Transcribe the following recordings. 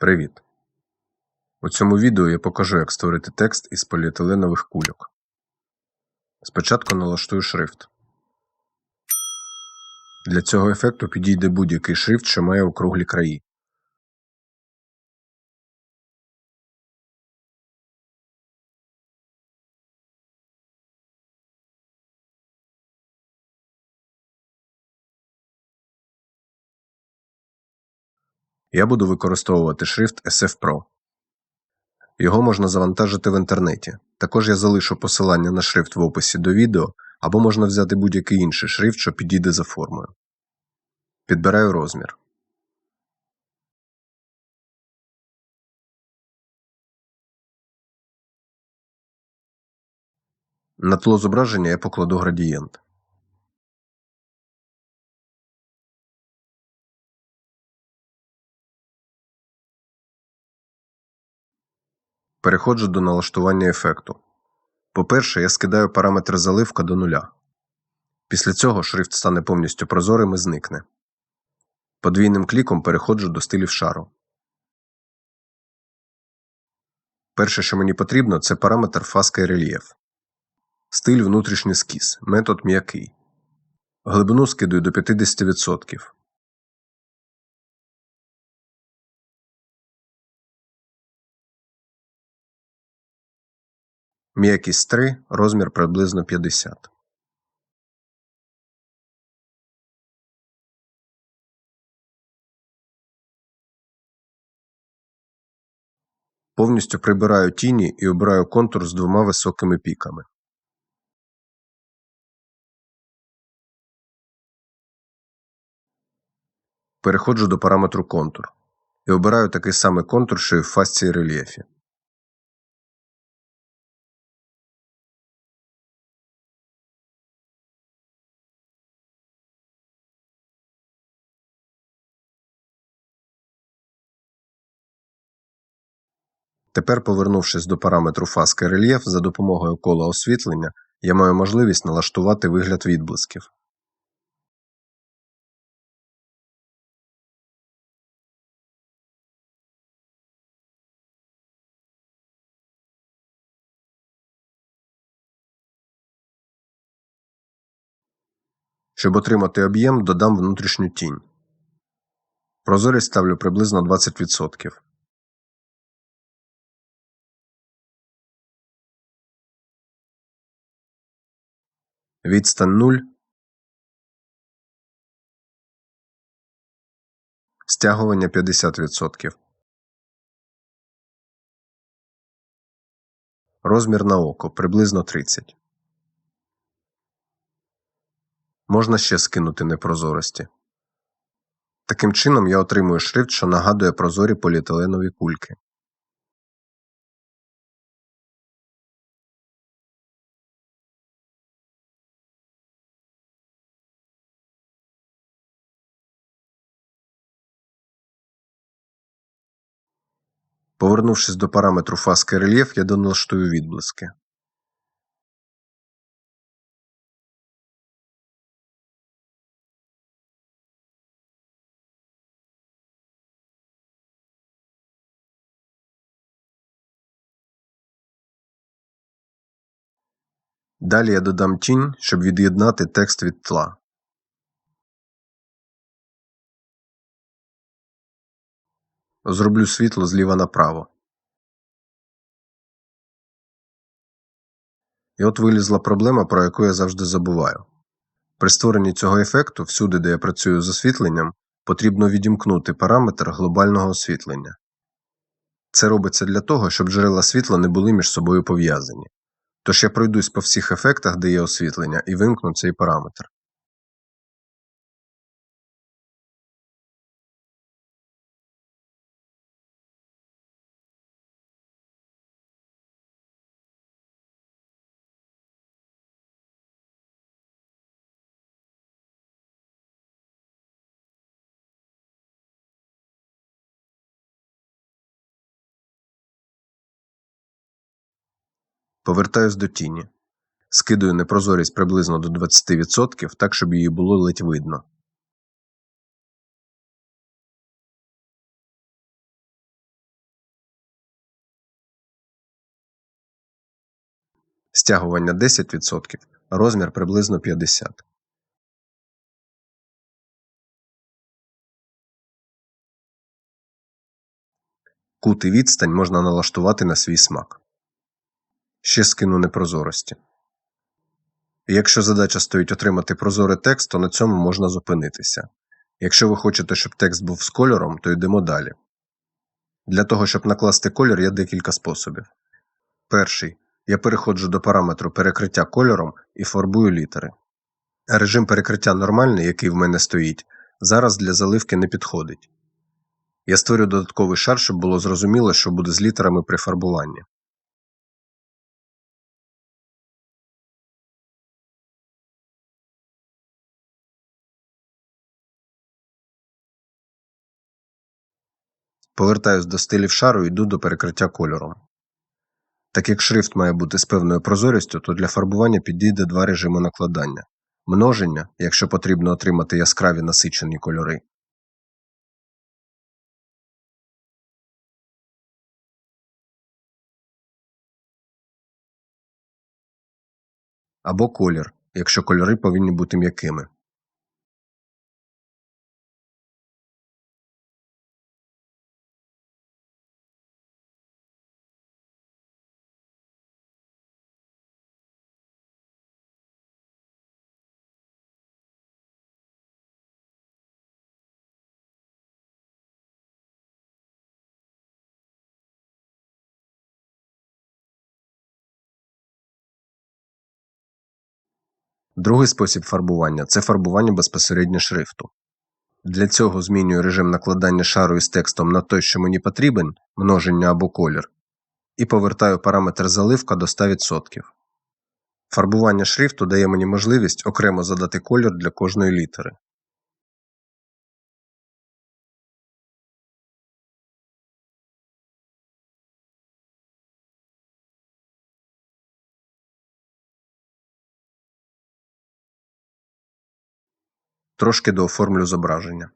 Привіт! У цьому відео я покажу, як створити текст із поліетиленових кульок. Спочатку налаштую шрифт. Для цього ефекту підійде будь-який шрифт, що має округлі краї. Я буду використовувати шрифт SF Pro. Його можна завантажити в інтернеті. Також я залишу посилання на шрифт в описі до відео, або можна взяти будь-який інший шрифт, що підійде за формою. Підбираю розмір. На тло зображення я покладу градієнт. Переходжу до налаштування ефекту. По-перше, я скидаю параметр заливка до нуля. Після цього шрифт стане повністю прозорим і зникне. Подвійним кліком переходжу до стилів шару. Перше, що мені потрібно, це параметр фаска і рельєф. Стиль внутрішній скіз. Метод м'який. Глибину скидую до 50%. М'якість 3, розмір приблизно 50. Повністю прибираю тіні і обираю контур з двома високими піками. Переходжу до параметру контур і обираю такий самий контур, що і в фасці і рельєфі. Тепер, повернувшись до параметру фаска і рельєф, за допомогою кола освітлення я маю можливість налаштувати вигляд відблисків. Щоб отримати об'єм, додам внутрішню тінь. Прозорість ставлю приблизно 20%. Відстань 0. Стягування 50%. Розмір на око приблизно 30. Можна ще скинути непрозорості. Таким чином я отримую шрифт, що нагадує прозорі поліетиленові кульки. Повернувшись до параметру фаска і рельєф, я доналаштую відблиски. Далі я додам тінь, щоб від'єднати текст від тла. Зроблю світло зліва направо. І от вилізла проблема, про яку я завжди забуваю. При створенні цього ефекту, всюди, де я працюю з освітленням, потрібно відімкнути параметр глобального освітлення. Це робиться для того, щоб джерела світла не були між собою пов'язані. Тож я пройдусь по всіх ефектах, де є освітлення, і вимкну цей параметр. Повертаюсь до тіні. Скидую непрозорість приблизно до 20%, так, щоб її було ледь видно. Стягування 10%, розмір приблизно 50%. Кут і відстань можна налаштувати на свій смак. Ще скину непрозорості. Якщо задача стоїть отримати прозорий текст, то на цьому можна зупинитися. Якщо ви хочете, щоб текст був з кольором, то йдемо далі. Для того, щоб накласти колір, є декілька способів. Перший. Я переходжу до параметру перекриття кольором і фарбую літери. Режим перекриття нормальний, який в мене стоїть, зараз для заливки не підходить. Я створю додатковий шар, щоб було зрозуміло, що буде з літерами при фарбуванні. Повертаюсь до стилів шару і йду до перекриття кольором. Так як шрифт має бути з певною прозорістю, то для фарбування підійде два режими накладання множення, якщо потрібно отримати яскраві насичені кольори, або колір, якщо кольори повинні бути м'якими. Другий спосіб фарбування це фарбування безпосередньо шрифту. Для цього змінюю режим накладання шару із текстом на той, що мені потрібен, множення або колір, і повертаю параметр заливка до 100%. Фарбування шрифту дає мені можливість окремо задати колір для кожної літери. Трошки дооформлю зображення.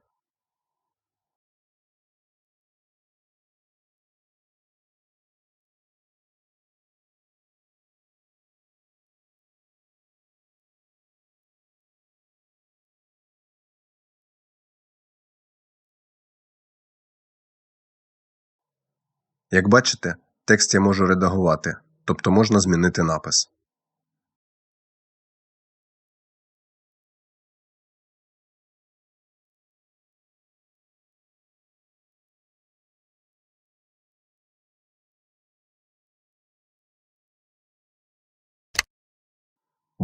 Як бачите, текст я можу редагувати, тобто можна змінити напис.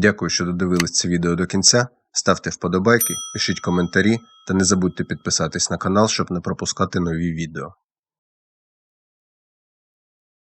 Дякую, що додивились це відео до кінця. Ставте вподобайки, пишіть коментарі та не забудьте підписатись на канал, щоб не пропускати нові відео.